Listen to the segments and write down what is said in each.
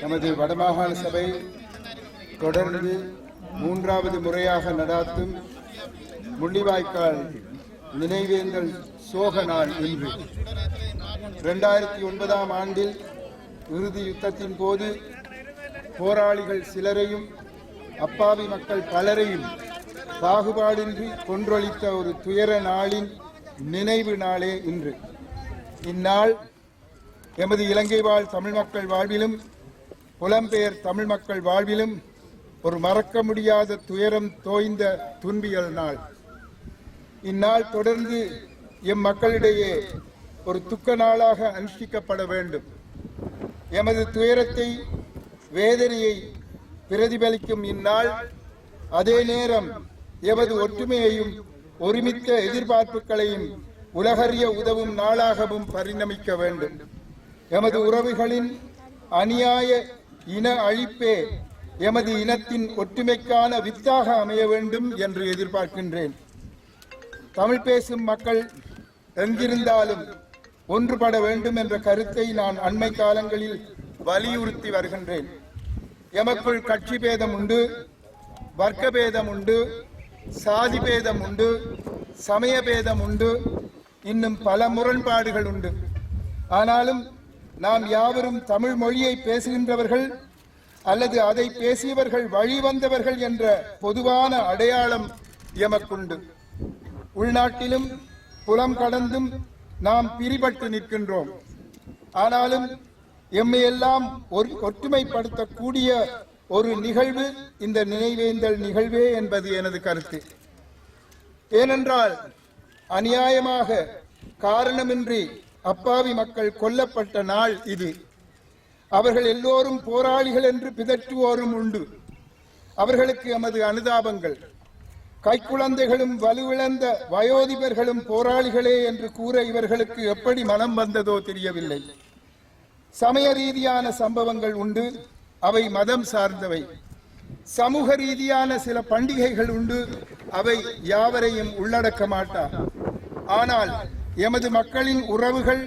நமது வடமாகாண சபை தொடர்ந்து மூன்றாவது முறையாக நடாத்தும் முள்ளிவாய்க்கால் நினைவேந்தல் சோக நாள் இன்று. இரண்டாயிரத்தி ஒன்பதாம் ஆண்டில் இறுதி யுத்தத்தின் போது போராளிகள் சிலரையும் அப்பாவி மக்கள் பலரையும் பாகுபாடின்றி கொன்றொழித்த ஒரு துயர நாளின் நினைவு நாளே இன்று. இந்நாள் எமது இலங்கை வாழ் தமிழ் மக்கள் வாழ்விலும் புலம்பெயர் தமிழ் மக்கள் வாழ்விலும் ஒரு மறக்க முடியாத துயரம் தோய்ந்த துன்பியல் நாள். இந்நாள் தொடர்ந்து எம் மக்களிடையே ஒரு துக்க நாளாக அனுஷ்டிக்கப்பட வேண்டும். எமது துயரத்தை வேதனையை பிரதிபலிக்கும் இந்நாள் அதே நேரம் எமது ஒற்றுமையையும் ஒருமித்த எதிர்பார்ப்புகளையும் உலகறிய உதவும் நாளாகவும் பரிணமிக்க வேண்டும். எமது உறவுகளின் அநியாய இன அழிப்பே எமது இனத்தின் ஒற்றுமைக்கான வித்தாக அமைய வேண்டும் என்று எதிர்பார்க்கின்றேன். தமிழ் பேசும் மக்கள் எங்கிருந்தாலும் ஒன்றுபட வேண்டும் என்ற கருத்தை நான் அண்மை காலங்களில் வலியுறுத்தி வருகின்றேன். எமக்குள் கட்சி பேதம் உண்டு வர்க்க பேதம் உண்டு சாதி பேதம் உண்டு சமய பேதம் உண்டு இன்னும் பல முரண்பாடுகள் உண்டு. ஆனாலும் நாம் யாவரும் தமிழ் மொழியை பேசுகின்றவர்கள் அல்லது அதை பேசியவர்கள் வழிவந்தவர்கள் என்ற பொதுவான அடையாளம் எமக்குண்டு. உள்நாட்டிலும் புலம் கடந்தும் நாம் பிரிபட்டு நிற்கின்றோம். ஆனாலும் எம்மையெல்லாம் ஒரு ஒற்றுமைப்படுத்தக்கூடிய ஒரு நிகழ்வு இந்த நினைவேந்தல் நிகழ்வே என்பது எனது கருத்து. ஏனென்றால் அநியாயமாக காரணமின்றி அப்பாவி மக்கள் கொல்லப்பட்ட நாள் இது. அவர்கள் எல்லோரும் போராளிகள் என்று பிதற்றுவோரும் உண்டு. அவர்களுக்கு எமது அனுதாபங்கள். கைக்குழந்தைகளும் வலுவிழந்த வயோதிபர்களும் போராளிகளே என்று கூற இவர்களுக்கு எப்படி மனம் வந்ததோ தெரியவில்லை. சமய ரீதியான சம்பவங்கள் உண்டு அவை மதம் சார்ந்தவை. சமூக ரீதியான சில பண்டிகைகள் உண்டு அவை யாவரையும் உள்ளடக்க மாட்டா. ஆனால் எமது மக்களின் உறவுகள்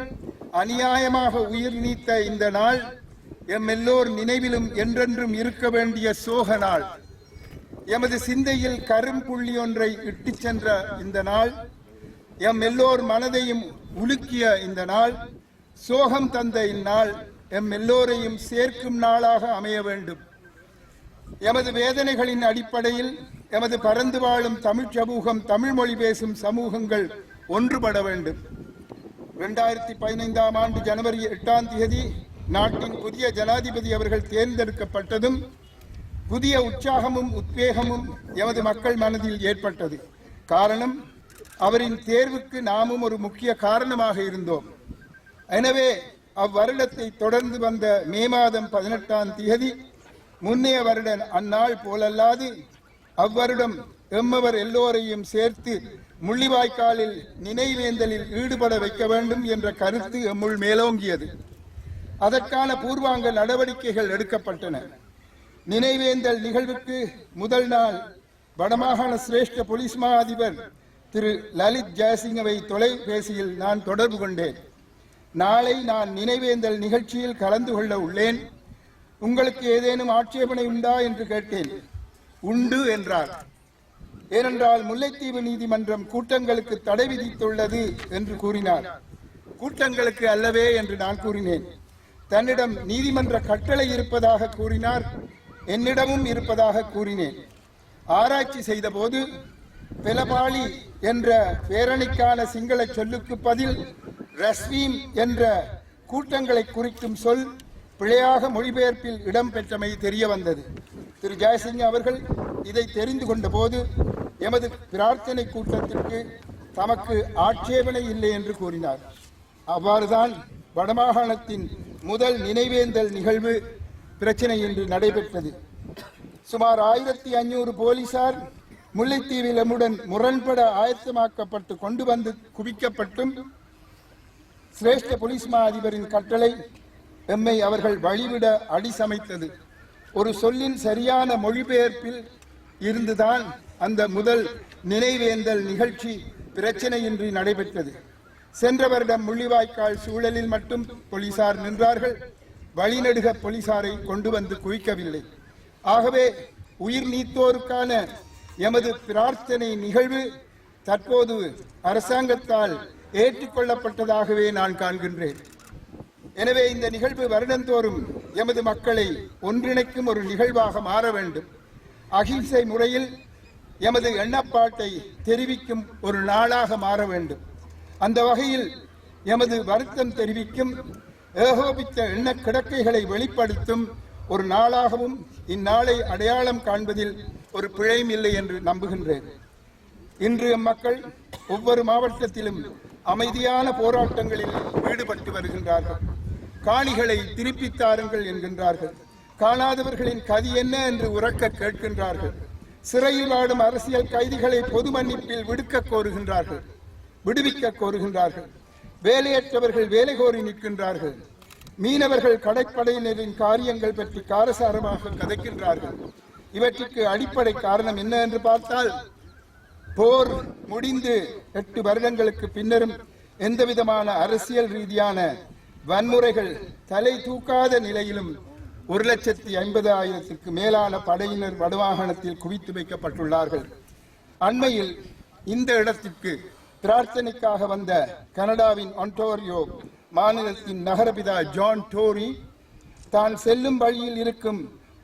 அநியாயமாக உயிர் நீத்த இந்த நாள் எம் எல்லோர் நினைவிலும் என்றென்றும் இருக்க வேண்டிய சோக நாள். எமது சிந்தையில் கரும்புள்ளி ஒன்றை இட்டுச் சென்ற இந்த நாள் எம் எல்லோர் மனதையும் உலுக்கிய இந்த நாள் சோகம் தந்த இந்நாள் எம் எல்லோரையும் சேர்க்கும் நாளாக அமைய வேண்டும். எமது வேதனைகளின் அடிப்படையில் எமது பறந்து வாழும் தமிழ் சமூகம் தமிழ் மொழி பேசும் சமூகங்கள் ஒன்றுபட வேண்டும். இரண்டாயிரத்தி பதினைந்தாம் ஆண்டு ஜனவரி எட்டாம் தேதி நாட்டின் புதிய ஜனாதிபதி அவர்கள் தேர்ந்தெடுக்கப்பட்டதும் புதிய உற்சாகமும் உத்வேகமும் எமது மக்கள் மனதில் ஏற்பட்டது. காரணம் அவரின் தேர்வுக்கு நாமும் ஒரு முக்கிய காரணமாக இருந்தோம். எனவே அவ்வருடத்தை தொடர்ந்து வந்த மே மாதம் பதினெட்டாம் தேதி முன்னைய வருட அந்நாள் போலல்லாது அவ்வருடம் எம்மவர் எல்லோரையும் சேர்த்து முள்ளிவாய்க்காலில் நினைவேந்தலில் ஈடுபட வைக்க வேண்டும் என்ற கருத்து எம்முள் மேலோங்கியது. அதற்கான பூர்வாங்க நடவடிக்கைகள் எடுக்கப்பட்டன. நினைவேந்தல் நிகழ்வுக்கு முதல் நாள் வடமாகாண சிரேஷ்ட போலீஸ் மா அதிபர் திரு லலித் ஜெயசிங்கவை தொலைபேசியில் நான் தொடர்பு கொண்டேன். நாளை நான் நினைவேந்தல் நிகழ்ச்சியில் கலந்து கொள்ள உள்ளேன். உங்களுக்கு ஏதேனும் ஆட்சேபனை உண்டா என்று கேட்டேன். உண்டு என்றார். ஏனென்றால் முல்லைத்தீவு நீதிமன்றம் கூட்டங்களுக்கு தடை விதித்துள்ளது என்று கூறினார். கூட்டங்களுக்கு அல்லவே என்று நான் கூறினேன். தன்னிடம் நீதிமன்ற கட்டளை இருப்பதாக கூறினார். என்னிடமும் இருப்பதாக கூறினேன். ஆராய்ச்சி செய்தபோது பெலபாளி என்ற பேரணிக்கான சிங்கள சொல்லுக்கு பதில் ரஸ்வீம் என்ற கூட்டங்களை குறிக்கும் சொல் பிழையாக மொழிபெயர்ப்பில் இடம்பெற்றமை தெரிய வந்தது திரு ஜெயசிங் அவர்கள் இதை தெரிந்து கொண்ட போது எமது பிரார்த்தனை கூட்டத்திற்கு தமக்கு ஆட்சேபனை இல்லை என்று கூறினார். அவ்வாறுதான் வடமாகாணத்தின் முதல் நினைவேந்தல் நிகழ்வு பிரச்சனை இன்று நடைபெற்றது. சுமார் ஆயிரத்தி ஐநூறு போலீசார் முல்லைத்தீவில் எம்முடன் முரண்பட ஆயத்தமாக்கப்பட்டு கொண்டு வந்து குவிக்கப்பட்டும் சிரேஷ்ட போலீஸ் மா அதிபரின் கட்டளை எம்மை அவர்கள் வழிவிட அடிசமைத்தது. ஒரு சொல்லின் சரியான மொழிபெயர்ப்பில் இருந்துதான் அந்த முதல் நினைவேந்தல் நிகழ்ச்சி பிரச்சனையின்றி நடைபெற்றது. சென்ற வருடம் முள்ளிவாய்க்கால் சூழலில் மட்டும் போலீசார் நின்றார்கள். வழிநடுக போலீசாரை கொண்டு வந்து குவிக்கவில்லை. ஆகவே உயிர் நீத்தோருக்கான எமது பிரார்த்தனை நிகழ்வு தற்போது அரசாங்கத்தால் ஏற்றுக்கொள்ளப்பட்டதாகவே நான் காண்கின்றேன். எனவே இந்த நிகழ்வு வருடந்தோறும் எமது மக்களை ஒன்றிணைக்கும் ஒரு நிகழ்வாக மாற வேண்டும். அகிம்சை முறையில் எமது எண்ணப்பாட்டை தெரிவிக்கும் ஒரு நாளாக மாற வேண்டும். அந்த வகையில் எமது வருத்தம் தெரிவிக்கும் ஏகோபித்த எண்ண கிடக்கைகளை வெளிப்படுத்தும் ஒரு நாளாகவும் இந்நாளை அடையாளம் காண்பதில் ஒரு பிழையும் இல்லை என்று நம்புகின்றேன். இன்று மக்கள் ஒவ்வொரு மாவட்டத்திலும் அமைதியான போராட்டங்களில் ஈடுபட்டு வருகின்றார்கள். காணிகளை திருப்பித் தாருங்கள் என்கின்றார்கள். காணாதவர்களின் கதி என்ன என்று உறக்க கேட்கின்றார்கள். சிறையில் ஆடும் அரசியல் கைதிகளை பொது மன்னிப்பில் விடுக்க கோருகின்றார்கள். விடுவிக்க கோருகின்றார்கள். வேலையற்றவர்கள் வேலை கோரி நிற்கின்றார்கள். மீனவர்கள் கடற்படையினரின் காரியங்கள் பற்றி காரசாரமாக கதைக்கின்றார்கள். இவற்றுக்கு அடிப்படை காரணம் என்ன என்று பார்த்தால் போர் முடிந்து எட்டு வருடங்களுக்கு பின்னரும் எந்தவிதமான அரசியல் ரீதியான வன்முறைகள் தலை தூக்காத நிலையிலும் ஒரு லட்சத்தி ஐம்பது ஆயிரத்திற்கு மேலான படையினர் வடமாகாணத்தில் குவித்து வைக்கப்பட்டுள்ளார்கள். அண்மையில் இந்த இடத்திற்கு பிரார்த்தனைக்காக வந்த கனடாவின் ஒன்டோரியோ மாநிலத்தின் நகரபிதா ஜான் டோரி தான் செல்லும் வழியில் இருக்கும்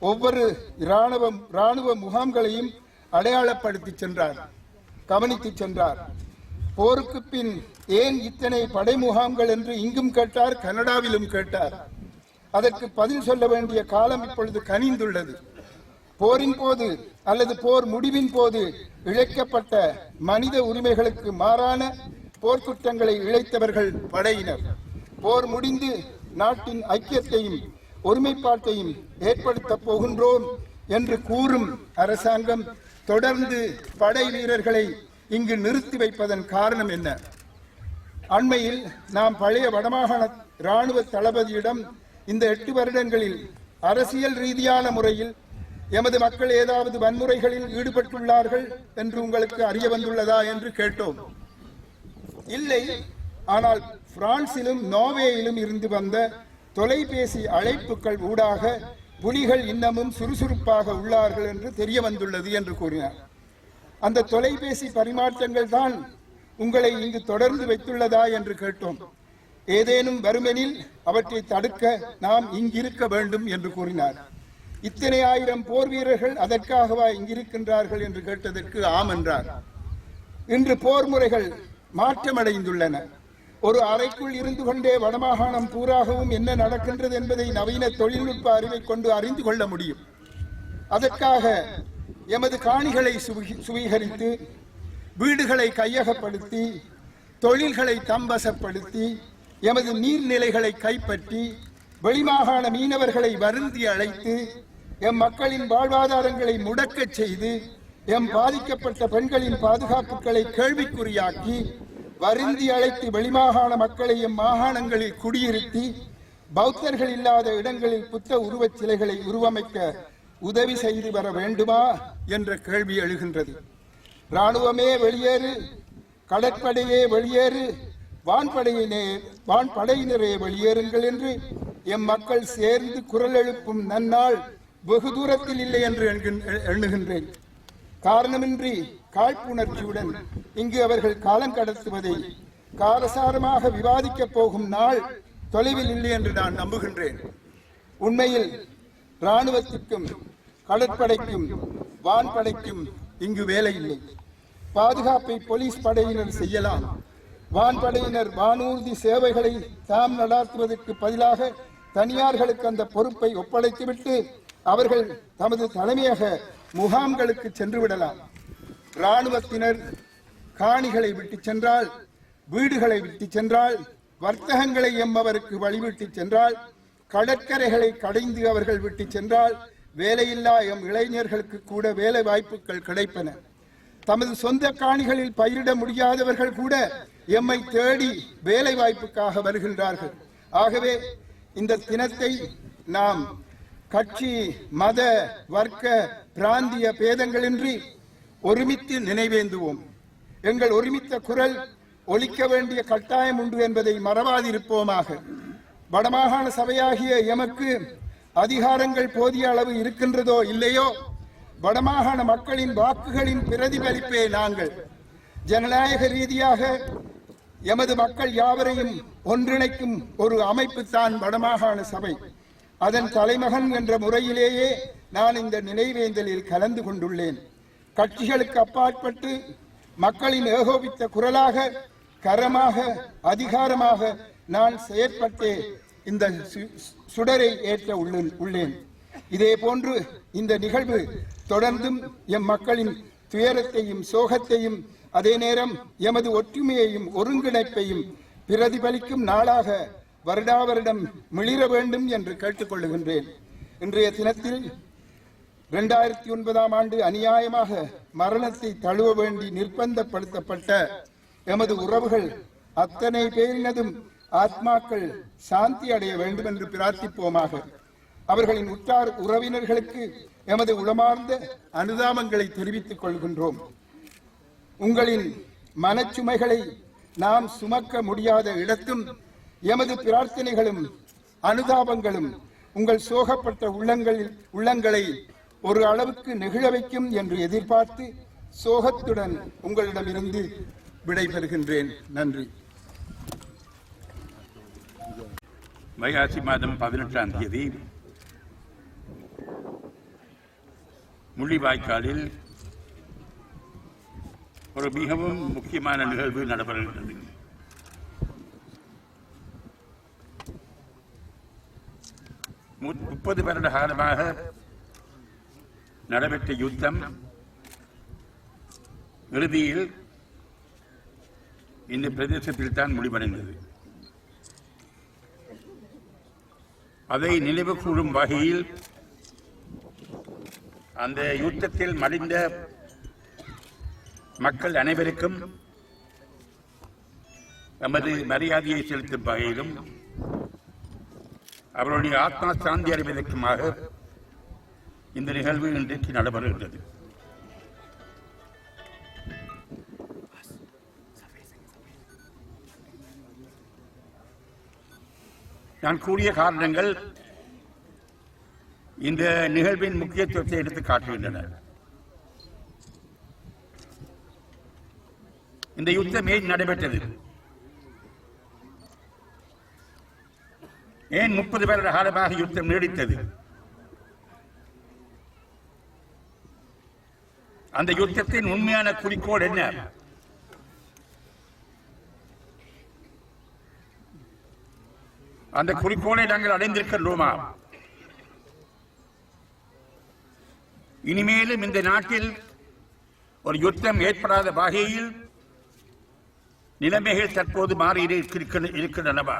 ஒவ்வொரு இராணுவ இராணுவ முகாம்களையும் அடையாளப்படுத்தி சென்றார் கவனித்து சென்றார். போருக்கு பின் ஏன் இத்தனை படை முகாம்கள் என்று இங்கும் கேட்டார் கனடாவிலும் கேட்டார். அதற்கு பதில் சொல்ல வேண்டிய காலம் இப்பொழுது கனிந்துள்ளது. போரின் போது அல்லது போர் முடிவின் போது இழைக்கப்பட்ட மனித உரிமைகளுக்கு மாறான போர்க்குற்றங்களை இழைத்தவர்கள் படையினர். போர் முடிந்து நாட்டின் ஐக்கியத்தையும் ஒருமைப்பாட்டையும் ஏற்படுத்த போகின்றோம் என்று கூறும் அரசாங்கம் தொடர்ந்து படை வீரர்களை இங்கு நிறுத்தி வைப்பதன் காரணம் என்ன? அண்மையில் நாம் பழைய வடமாகாண இராணுவ தளபதியிடம் இந்த எட்டு வருடங்களில் அரசியல் ரீதியான முறையில் எமது மக்கள் ஏதாவது வன்முறைகளில் ஈடுபட்டுள்ளார்கள் என்று உங்களுக்கு அறிய வந்துள்ளதா என்று கேட்டோம். இல்லை ஆனால் பிரான்சிலும் நோர்வேயிலும் இருந்து வந்த தொலைபேசி அழைப்புகள் ஊடாக புலிகள் இன்னமும் சுறுசுறுப்பாக உள்ளார்கள் என்று தெரிய வந்துள்ளது என்று கூறினார். அந்த தொலைபேசி பரிமாற்றங்கள் தான் உங்களை இங்கு தொடர்ந்து வைத்துள்ளதா என்று கேட்டோம். ஏதேனும் வருமெனில் அவற்றை தடுக்க நாம் இங்கிருக்க வேண்டும் என்று கூறினார். இத்தனை ஆயிரம் போர் வீரர்கள் அதற்காகவா இங்கிருக்கின்றார்கள் என்று கேட்டதற்கு ஆம் என்றார். இன்று போர் முறைகள் மாற்றமடைந்துள்ளன. ஒரு அறைக்குள் இருந்து கொண்டே வடமாகாணம் பூராகவும் என்ன நடக்கின்றது என்பதை நவீன தொழில்நுட்ப அறிவை கொண்டு அறிந்து கொள்ள முடியும். அதற்காக எமது காணிகளை சுவி- சுவீகரித்து வீடுகளை கையகப்படுத்தி தொழில்களை தம்பசப்படுத்தி எமது நீர்நிலைகளை கைப்பற்றி வெளிமாகாண மீனவர்களை வருந்தி அழைத்து எம் மக்களின் வாழ்வாதாரங்களை முடக்கச் செய்து எம் பாதிக்கப்பட்ட பெண்களின் பாதுகாப்புகளை கேள்விக்குறியாக்கி வருந்தி அழைத்து வெளிமாகாண மக்களை எம் மாகாணங்களில் குடியிருத்தி பௌத்தர்கள் இல்லாத இடங்களில் புத்த உருவச் சிலைகளை உருவமைக்க உதவி செய்து வர வேண்டுமா? என்ற கேள்வி எழுகின்றது. இராணுவமே வெளியேறு கடற்படையே வெளியேறு வான்படையினே வான்படையினரே வெளியேறுங்கள் என்று எம் மக்கள் சேர்ந்து குரல் எழுப்பும் நன்னாள் வெகு தூரத்தில் இல்லை என்று எண்கின்- எண்ணுகின்றேன். காரணமின்றி காழ்ப்புணர்ச்சியுடன் இங்கு அவர்கள் காலம் கடத்துவதை காரசாரமாக விவாதிக்கப் போகும் நாள் தொலைவில் இல்லை என்று நான் நம்புகின்றேன். உண்மையில் இராணுவத்திற்கும் கடற்படைக்கும் வான்படைக்கும் இங்கு வேலை இல்லை. பாதுகாப்பை போலீஸ் படையினர் செய்யலாம். வான்படையினர் வானூர்தி சேவைகளை தாம் நடாத்துவதற்கு பதிலாக தனியார்களுக்கு அந்த பொறுப்பை ஒப்படைத்துவிட்டு அவர்கள் தமது தலைமையக முகாம்களுக்கு சென்று விடலாம் இராணுவத்தினர் காணிகளை விட்டு சென்றால் வீடுகளை விட்டு சென்றால் வர்த்தகங்களை எம்மவருக்கு வழிவிட்டு சென்றால் கடற்கரைகளை கடைந்து அவர்கள் விட்டு சென்றால் வேலையில்லா எம் இளைஞர்களுக்கு கூட வேலை வாய்ப்புகள் கிடைப்பன. தமது சொந்த காணிகளில் பயிரிட முடியாதவர்கள் கூட எம்மை தேடி வேலை வாய்ப்புக்காக வருகின்றார்கள். ஆகவே இந்த தினத்தை நாம் கட்சி மத வர்க்க பிராந்திய பேதங்களின்றி ஒருமித்து நினைவேந்துவோம். எங்கள் ஒருமித்த குரல் ஒலிக்க வேண்டிய கட்டாயம் உண்டு என்பதை மறவாதிருப்போமாக. வடமாகாண சபையாகிய எமக்கு அதிகாரங்கள் போதிய அளவு இருக்கின்றதோ இல்லையோ? வடமாகாண மக்களின் வாக்குகளின் பிரதிபலிப்பே நாங்கள். ஜனநாயக ரீதியாக எமது மக்கள் யாவரையும் ஒன்றிணைக்கும் ஒரு அமைப்பு தான் வடமாகாண சபை. அதன் தலைமகன் என்ற முறையிலேயே நான் இந்த நினைவேந்தலில் கலந்து கொண்டுள்ளேன். கட்சிகளுக்கு அப்பாற்பட்டு மக்களின் ஏகோபித்த குரலாக கரமாக அதிகாரமாக நான் செயற்பட்டே இந்த சு- சுடரை ஏற்ற உள்ளேன் இதே போன்று இந்த நிகழ்வு தொடர்ந்தும் எம் மக்களின் துயரத்தையும் சோகத்தையும் அதே நேரம் எமது ஒற்றுமையையும் ஒருங்கிணைப்பையும் பிரதிபலிக்கும் நாளாக வருடா வருடம் மிளிர வேண்டும் என்று கேட்டுக்கொள்ளுகின்றேன் இன்றைய தினத்தில் இரண்டாயிரத்தி ஒன்பதாம் ஆண்டு அநியாயமாக மரணத்தை தழுவ வேண்டி நிர்பந்தப்படுத்தப்பட்ட எமது உறவுகள் அத்தனை பேரினதும் ஆத்மாக்கள் சாந்தி அடைய வேண்டும் என்று பிரார்த்திப்போமாக. அவர்களின் உற்றார் உறவினர்களுக்கு எமது உளமார்ந்த அனுதாபங்களை தெரிவித்துக் கொள்கின்றோம். உங்களின் மனச்சுமைகளை நாம் சுமக்க முடியாத இடத்தும் எமது பிரார்த்தனைகளும் அனுதாபங்களும் உங்கள் சோகப்பட்ட உள்ளங்களில் உள்ளங்களை ஒரு அளவுக்கு நெகிழ வைக்கும் என்று எதிர்பார்த்து சோகத்துடன் உங்களிடமிருந்து விடைபெறுகின்றேன். நன்றி. வைகாசி மாதம் பதினெட்டாம் தேதி முள்ளிவாய்க்காலில் ஒரு மிகவும் முக்கியமான நிகழ்வு நடைபெறுகின்றது முப்பது வருட காலமாக நடைபெற்ற யுத்தம் இறுதியில் இந்த பிரதேசத்தில் தான் முடிவடைந்தது. அதை நினைவு கூறும் வகையில் அந்த யுத்தத்தில் மடிந்த மக்கள் அனைவருக்கும் நமது மரியாதையை செலுத்தும் வகையிலும் அவருடைய ஆத்மா சாந்தி அறிவதற்குமாக இந்த நிகழ்வு இன்றைக்கு நடைபெறுகின்றது. நான் கூறிய காரணங்கள் இந்த நிகழ்வின் முக்கியத்துவத்தை எடுத்து காட்டுகின்றன இந்த யுத்தம் ஏன் நடைபெற்றது? ஏன் முப்பது வருட காலமாக யுத்தம் நீடித்தது? அந்த யுத்தத்தின் உண்மையான குறிக்கோள் என்ன? அந்த குறிக்கோளை நாங்கள் அடைந்திருக்கின்றோமா? இனிமேலும் இந்த நாட்டில் ஒரு யுத்தம் ஏற்படாத வகையில் நிலைமைகள் தற்போது மாறி இருக்கின்றனவா?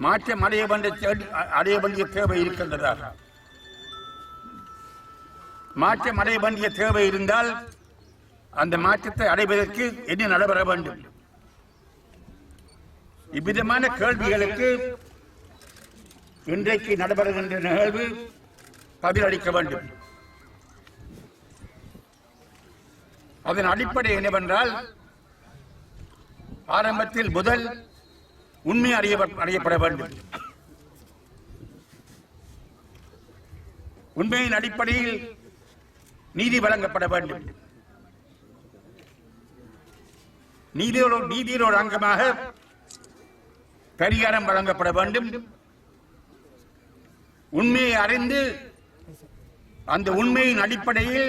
மாற்றம் அடைய வேண்டிய அடைய வேண்டிய தேவை இருக்கின்றதா? மாற்றம் அடைய வேண்டிய தேவை இருந்தால் அந்த மாற்றத்தை அடைவதற்கு என்ன நடைபெற வேண்டும்? இவ்விதமான கேள்விகளுக்கு இன்றைக்கு நடைபெறுகின்ற நிகழ்வு பதிலளிக்க வேண்டும். அதன் அடிப்படை என்னவென்றால் ஆரம்பத்தில் முதல் உண்மை அறிய அறியப்பட வேண்டும். உண்மையின் அடிப்படையில் நீதி வழங்கப்பட வேண்டும். நீதியோட நீதியோட அங்கமாக பரிகாரம் வழங்கப்பட வேண்டும். உண்மையை அறிந்து அந்த உண்மையின் அடிப்படையில்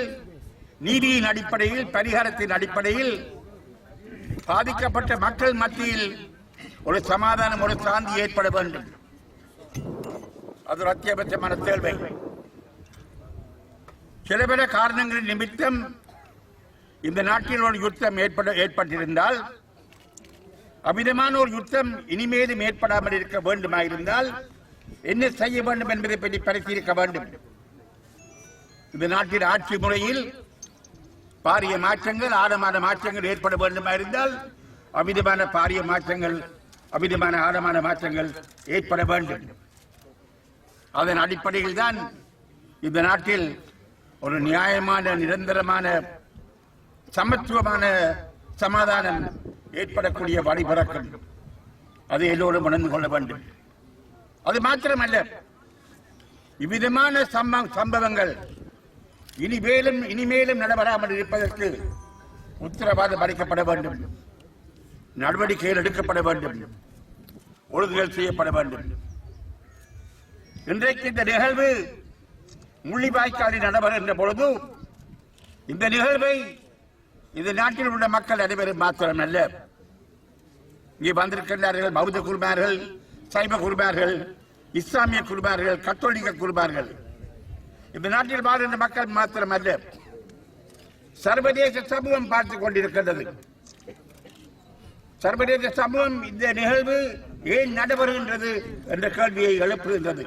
நீதியின் அடிப்படையில் பரிகாரத்தின் அடிப்படையில் பாதிக்கப்பட்ட மக்கள் மத்தியில் ஒரு சமாதானம் ஒரு சாந்தி ஏற்பட வேண்டும். அது ஒரு அத்தியாவசியமான தேவை. சில பல காரணங்களின் நிமித்தம் இந்த நாட்டில் ஒரு யுத்தம் ஏற்பட ஏற்பட்டிருந்தால் அமிதமான ஒரு யுத்தம் இனிமேலும் ஏற்படாமல் இருக்க வேண்டுமாயிருந்தால் என்ன செய்ய வேண்டும் என்பதை பற்றி பரிசீலிக்க வேண்டும். இந்த நாட்டின் ஆட்சி முறையில் பாரிய மாற்றங்கள் ஆழமான மாற்றங்கள் ஏற்பட வேண்டுமா இருந்தால் அமிதமான பாரிய மாற்றங்கள் அமிதமான ஆழமான மாற்றங்கள் ஏற்பட வேண்டும். அதன் அடிப்படையில் தான் இந்த நாட்டில் ஒரு நியாயமான நிரந்தரமான சமத்துவமான சமாதானம் ஏற்படக்கூடிய வழிபிறக்கும் அதை எல்லோரும் உணர்ந்து கொள்ள வேண்டும். அது மாத்திரமல்ல. இவ்விதமான சம்ப- சம்பவங்கள் இனிமேலும் இனிமேலும் நடைபெறாமல் இருப்பதற்கு உத்தரவாதம் அளிக்கப்பட வேண்டும். நடவடிக்கைகள் எடுக்கப்பட வேண்டும். ஒழுங்குகள் செய்யப்பட வேண்டும். இன்றைக்கு இந்த நிகழ்வு முள்ளிவாய்க்காலில் நடைபெறுகின்ற பொழுது இந்த நிகழ்வை இந்த நாட்டில் உள்ள மக்கள் அனைவரும் மாத்திரமல்ல. இங்கே வந்திருக்கின்றார்கள் பௌத்த குருமார்கள் சைவ குருபார்கள் இஸ்லாமிய குருபார்கள் கத்தோலிக்க குருபார்கள். இந்த நாட்டில் வாழ்கின்ற மக்கள் மாத்திரமல்ல சர்வதேச சமூகம் பார்த்துக் கொண்டிருக்கின்றது. சர்வதேச சமூகம் இந்த நிகழ்வு ஏன் நடைபெறுகின்றது என்ற கேள்வியை எழுப்புகின்றது.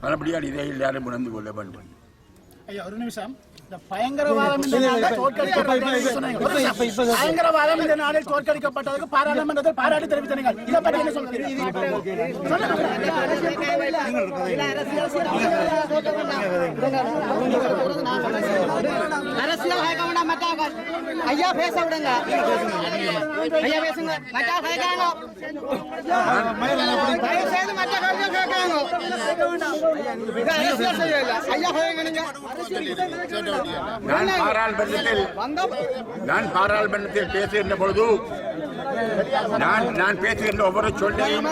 மறுபடியும் இதை எல்லாரும் உணர்ந்து கொள்ள வேண்டும். ஐயா ஒரு நிமிஷம். பயங்கரவாதம் இந்த நாளில் தோற்கடிக்கப்பட்டதற்கு பாராளுமன்றத்தில் பாராட்டு தெரிவித்தீங்க இதை பற்றி என்ன அரசியல் கேட்க வேண்டாம் மச்சான் ஐயா பேச விடுங்க. ஐயா பேசுங்க மச்சான் கேட்காங்க தயவு செய்து மற்ற கேள்விகள் கேட்காங்க ஐயா கேட்கணுங்க நான் பாராளுமன்றத்தில் நான் பாராளுமன்றத்தில் பேசுகின்ற பொழுது நான் நான் பேசுகின்ற ஒவ்வொரு சொல்லையும்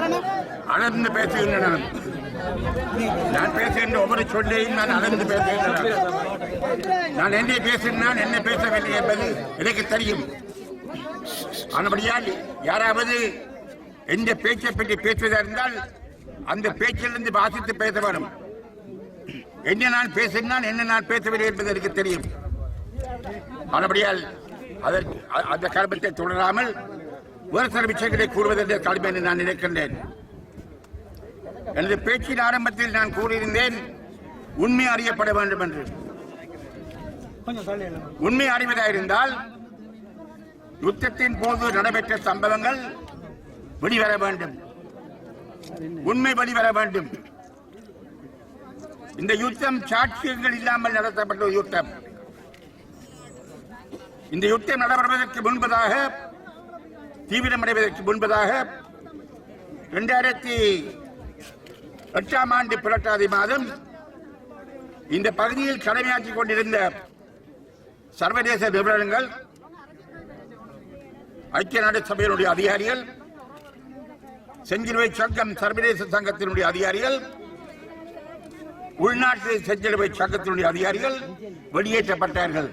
அணர்ந்து பேசுகின்றன நான் பேசுகின்ற ஒவ்வொரு சொல்லையும் நான் அணர்ந்து பேசுகின்றன நான் என்ன பேசினான் என்ன பேசவில்லை என்பது எனக்கு தெரியும். ஆனபடியால் யாராவது எந்த பேச்சை பற்றி பேசுவதா இருந்தால் அந்த பேச்சிலிருந்து வாசித்து பேச வேண்டும். என்ன நான் பேசினால் என்ன நான் பேசவில்லை என்பது எனக்கு தெரியும். ஆனபடியால் அதற்கு அந்த கல்பத்தை தொடராமல் வேறு சில விஷயங்களை கூறுவதற்கு கடமை என்று நான் நினைக்கின்றேன். எனது பேச்சின் ஆரம்பத்தில் நான் கூறியிருந்தேன் உண்மை அறியப்பட வேண்டும் என்று. உண்மை அறிவதாயிருந்தால் யுத்தத்தின் போது நடைபெற்ற சம்பவங்கள் வெளிவர வேண்டும். உண்மை வெளிவர வேண்டும். இந்த யுத்தம் சாட்சியங்கள் இல்லாமல் நடத்தப்பட்ட ஒரு யுத்தம். இந்த யுத்தம் நடைபெறுவதற்கு முன்பதாக தீவிரமடைவதற்கு முன்பதாக இரண்டாயிரத்தி எட்டாம் ஆண்டு புரட்டாதி மாதம் இந்த பகுதியில் கடமையாற்றிக் கொண்டிருந்த சர்வதேச நிறுவனங்கள் ஐக்கிய நாடு சபையினுடைய அதிகாரிகள் செஞ்சிலுவை சங்கம் சர்வதேச சங்கத்தினுடைய அதிகாரிகள் உள்நாட்டு செஞ்சிலுவை சங்கத்தினுடைய அதிகாரிகள் வெளியேற்றப்பட்டார்கள்.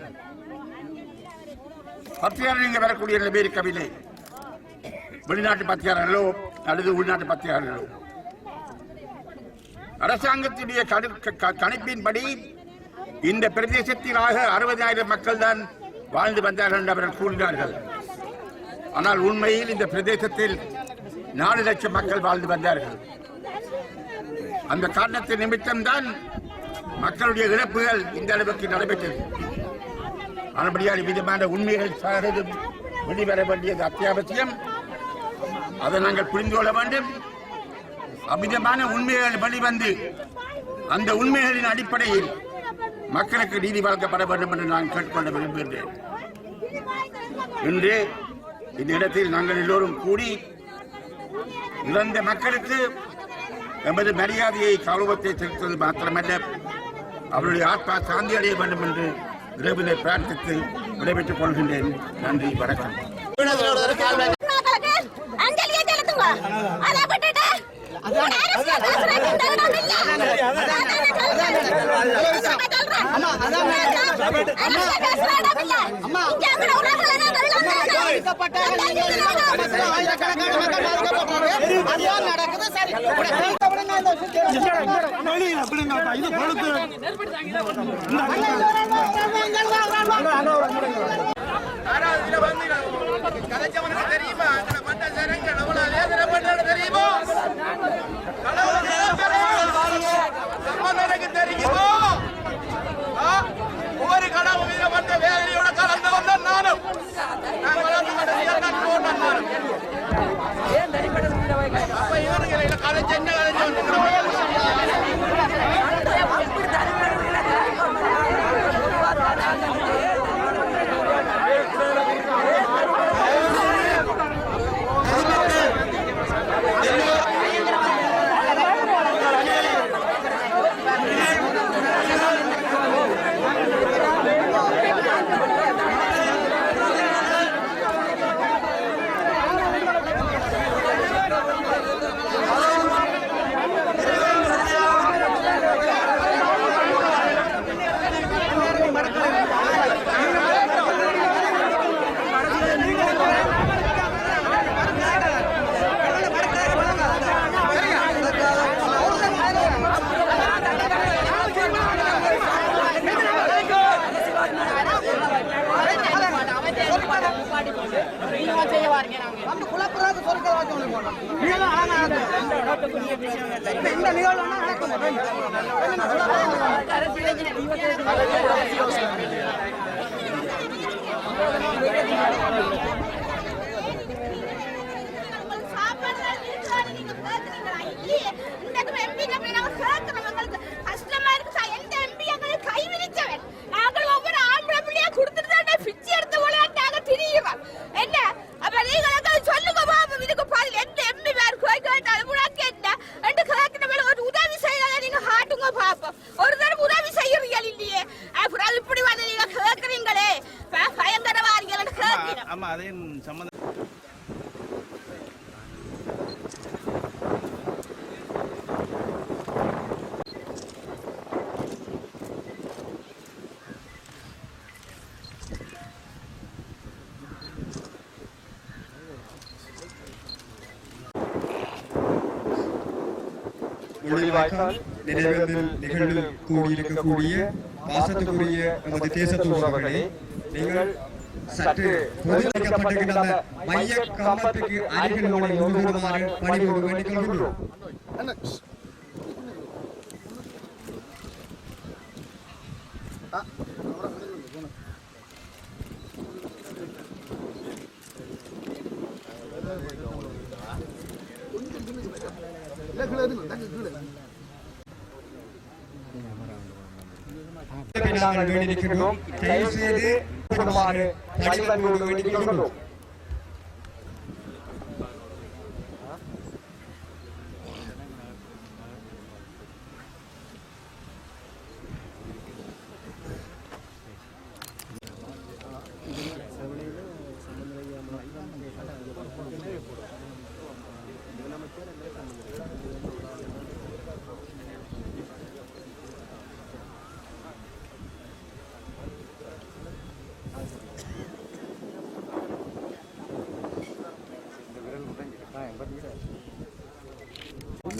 பத்தியாளர் இங்கே வரக்கூடிய நிலைமை இருக்கவில்லை. வெளிநாட்டு பத்தியாளர்களோ அல்லது உள்நாட்டு பத்தியாரர்களோ. அரசாங்கத்துடைய கணிப்பின்படி இந்த பிரதேசத்திலாக அறுபதாயிரம் மக்கள் தான் வாழ்ந்து வந்தார்கள் என்று அவர்கள் கூறினார்கள் ஆனால் உண்மையில் இந்த பிரதேசத்தில் நாலு லட்சம் மக்கள் வாழ்ந்து வந்தார்கள். அந்த காரணத்தின் நிமித்தம்தான் மக்களுடைய இழப்புகள் இந்த அளவுக்கு நடைபெற்றது. மறுபடியாக விதமான உண்மைகள் சாரதும் வெளிவர வேண்டியது அத்தியாவசியம். அதை நாங்கள் புரிந்து கொள்ள வேண்டும். அமிதமான உண்மைகள் வெளிவந்து அந்த உண்மைகளின் அடிப்படையில் மக்களுக்கு நீதி வழங்கப்பட வேண்டும் என்று நான் கேட்டுக்கொள்ள விரும்புகின்றேன். இன்று இந்த இடத்தில் நாங்கள் எல்லோரும் கூடி இறந்த மக்களுக்கு எமது மரியாதையை கௌரவத்தை செலுத்துவது மாத்திரமல்ல. அவருடைய ஆத்மா சாந்தி அடைய வேண்டும் என்று இறைவனை பிரார்த்தித்து விடைபெற்றுக் கொள்கின்றேன். நன்றி வணக்கம். ஆயிரக்கணக்கான மக்கள் செலுத்துங்க நடக்குது. சரி ஒரு அரசியல் பேசுறதுக்கு ஒவ்வொரு கடவுள் வந்த வேதனையோட கலந்து வந்த நானும் நான் வளர்ந்து அப்ப கதை என்ன கதை முள்ளிவாய்க்கால் நினைவேந்தல் நிகழ்வில் கூடியிருக்கக்கூடிய பாசத்துக்குரிய நமது தேசத்து உறவுகளே நீங்கள் சற்று பொதுமைக்கப்பட்டிருக்கின்ற அந்த மைய அருகில் ஒன்றுமாறு பணிவோடு வேண்டிக் கொள்கின்றோம் நாங்கள் வேண்டியிருக்கின்றோம் தயவு செய்து ஒன்றுமாறு பணிவன்போடு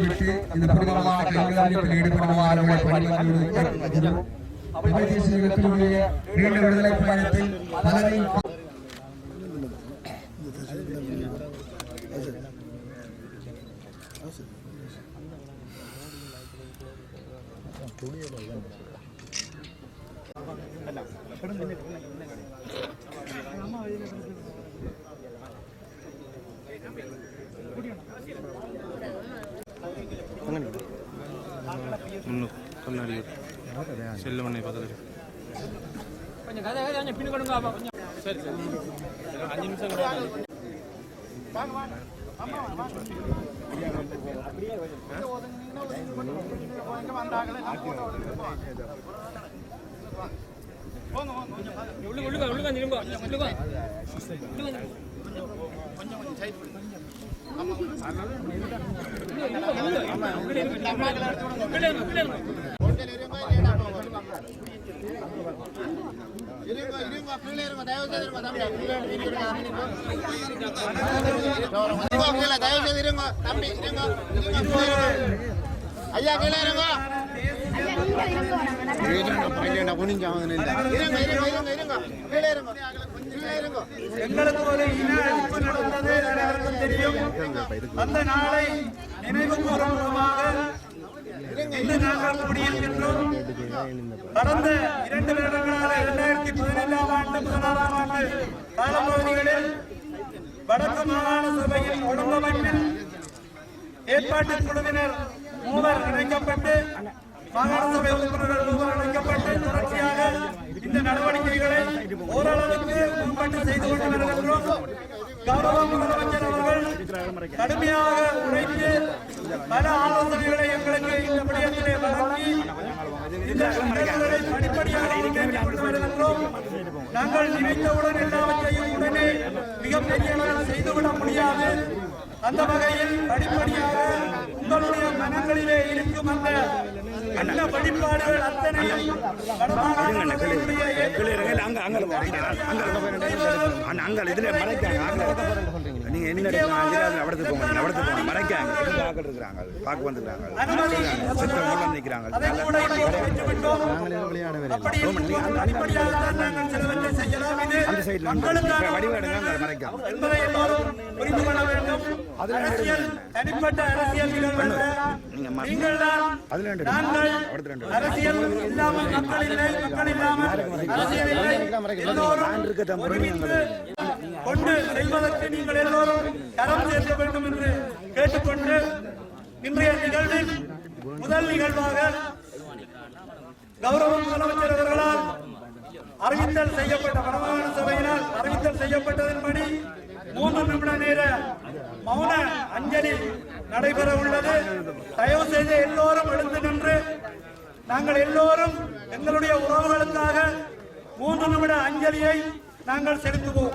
விட்டு இந்த புனிதமான கண்காணிப்பில் ஈடுபடுமாறு இயக்கத்தினுடைய நீண்ட விடுதலை பயணத்தில் ஐயா கீழே இருங்க எங்களுக்கு ஒரு இன அழிப்பு நடந்தது அனைவருக்கும் தெரியும் அந்த நாளை நினைவு கூறும் இன்று நாங்கள் குடியிருக்கின்றோம் கடந்த இரண்டு வருடங்களாக இரண்டாயிரத்தி பதினேழாம் ஆண்டு பதினாறாம் ஆண்டு காலப்பகுதிகளில் வடக்கு மாகாண சபையின் ஒழுங்கமைப்பில் ஏற்பாட்டு குழுவினர் மூவர் இணைக்கப்பட்டு மாகாண சபை உறுப்பினர்கள் மூவர் இணைக்கப்பட்டு தொடர்ச்சியாக இந்த நடவடிக்கைகளை ஓரளவுக்கு முன்பட்டு செய்து கொண்டு வருகின்றோம் கௌரவ முதலமைச்சர் அவர்கள் கடுமையாக உழைத்து பல ஆலோசனைகளை எங்களுக்கு இந்த விடயத்திலே வழங்கி இந்த நிகழ்வுகளை படிப்படியாக முன்னேற்றி வருகின்றோம் நாங்கள் நினைத்தவுடன் எல்லாவற்றையும் உடனே மிகப்பெரிய அளவில் செய்துவிட முடியாது. அந்த வகையில் படிப்படியாக உங்களுடைய மனங்களிலே இருக்கும் அந்த என்ன வழிபாடுகள் அத்தனையும் வடமாகாண சபையினுடைய அங்க இதுல மறைக்க அங்க நீங்க என்ன எடுக்கலாம் அவடத்து போங்க. அவடத்து போங்க. மறைக்காங்க ஆக்கள் இருக்கிறாங்க. பார்க்க நாங்கள் சிலவற்றை செய்யலாம். இது அந்த சைடுல மக்களுக்கான வடிவ எடுங்க அங்க மறைக்காங்க தனிப்பட்ட அரசியல் நாங்கள் அரசியல் இல்லாமல் மக்கள் இல்லை. மக்கள் இல்லாமல் அரசியல் இல்லை. எல்லோரும் கொண்டு செல்வதற்கு நீங்கள் எல்லோரும் கரம் சேர்க்க வேண்டும் என்று கேட்டுக்கொண்டு இன்றைய நிகழ்வில் முதல் நிகழ்வாக கௌரவ முதலமைச்சர் அவர்களால் அறிவித்தல் செய்யப்பட்ட வடமாகாண சபையினால் அறிவித்தல் செய்யப்பட்டதன்படி மூன்று நிமிட நேர மௌன அஞ்சலி நடைபெற உள்ளது. தயவு செய்து எல்லோரும் எழுந்து நின்று நாங்கள் எல்லோரும் எங்களுடைய உறவுகளுக்காக மூன்று நிமிட அஞ்சலியை நாங்கள் செலுத்துவோம்.